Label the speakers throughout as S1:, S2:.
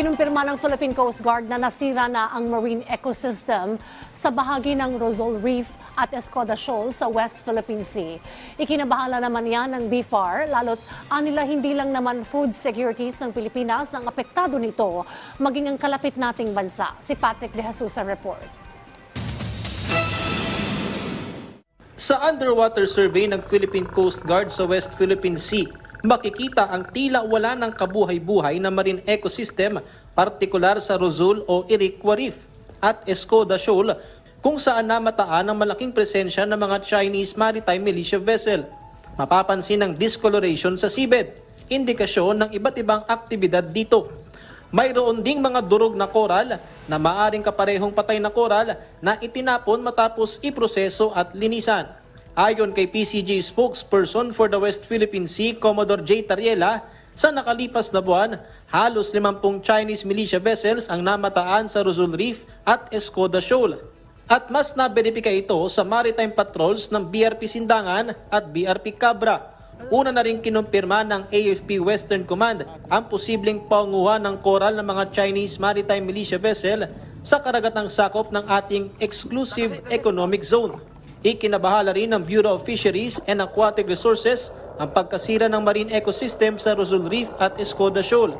S1: Kinumpirma ng Philippine Coast Guard na nasira na ang marine ecosystem sa bahagi ng Rosol Reef at Escoda Shoal sa West Philippine Sea. Ikinabahala naman yan ng BFAR, lalo't anila hindi lang naman food securities ng Pilipinas ang apektado nito, maging ang kalapit nating bansa. Si Patrick De Jesus sa report.
S2: Sa underwater survey ng Philippine Coast Guard sa West Philippine Sea, makikita ang tila wala ng kabuhay-buhay na marine ecosystem, partikular sa Rosul o Iroquois Reef at Escoda Shoal, kung saan namataan ang malaking presensya ng mga Chinese maritime militia vessel. Mapapansin ang discoloration sa seabed, indikasyon ng iba't ibang aktibidad dito. Mayroon ding mga durog na koral na maaring kaparehong patay na koral na itinapon matapos iproseso at linisan. Ayon kay PCG spokesperson for the West Philippine Sea, Commodore J. Tariela, sa nakalipas na buwan, halos 50 Chinese militia vessels ang namataan sa Rosul Reef at Escoda Shoal. At mas naberipika ito sa maritime patrols ng BRP Sindangan at BRP Cabra. Una na rin kinumpirma ng AFP Western Command ang posibleng panguha ng koral ng mga Chinese maritime militia vessel sa karagatang sakop ng ating exclusive economic zone. Ikinabahala rin ng Bureau of Fisheries and Aquatic Resources ang pagkasira ng marine ecosystem sa Rosul Reef at Escoda Shoal.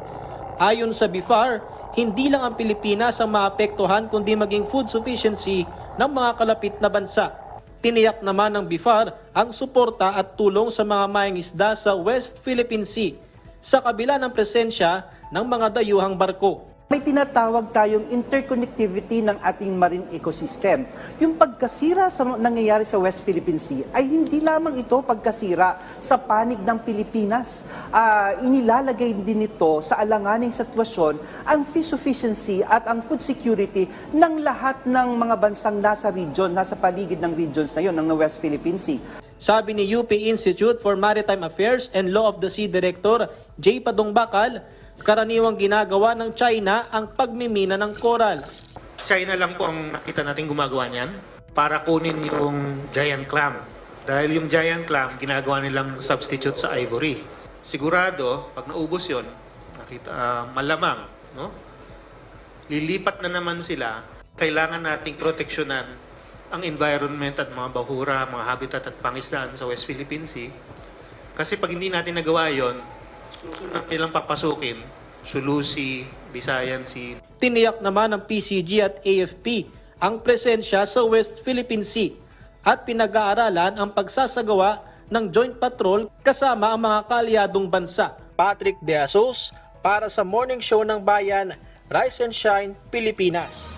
S2: Ayon sa BIFAR, hindi lang ang Pilipinas ang maapektuhan kundi maging food sufficiency ng mga kalapit na bansa. Tiniyak naman ng BIFAR ang suporta at tulong sa mga mayang isda sa West Philippine Sea sa kabila ng presensya ng mga dayuhang barko.
S3: May tinatawag tayong interconnectivity ng ating marine ecosystem. Yung pagkasira sa nangyayari sa West Philippine Sea ay hindi lamang ito pagkasira sa panig ng Pilipinas. Ah, inilalagay din ito sa alanganing sitwasyon ang fish sufficiency at ang food security ng lahat ng mga bansang nasa region, nasa paligid ng regions na yon ng West Philippine Sea.
S2: Sabi ni UP Institute for Maritime Affairs and Law of the Sea Director J. Padong Bakal, karaniwang ginagawa ng China ang pagmimina ng koral.
S4: China lang po ang nakita natin gumagawa niyan para kunin yung giant clam. Dahil yung giant clam, ginagawa nilang substitute sa ivory. Sigurado, pag naubos yon, nakita, ah, malamang, no? lilipat na naman sila. Kailangan nating proteksyonan ang environment at mga bahura, mga habitat at pangisdaan sa West Philippine Sea. Kasi pag hindi natin nagawa yon, nilang papasukin, Sulu Sea, Visayan Sea,
S2: Tiniyak naman ng PCG at AFP ang presensya sa West Philippine Sea at pinag-aaralan ang pagsasagawa ng joint patrol kasama ang mga kaalyadong bansa. Patrick De Asos para sa Morning Show ng Bayan, Rise and Shine, Pilipinas.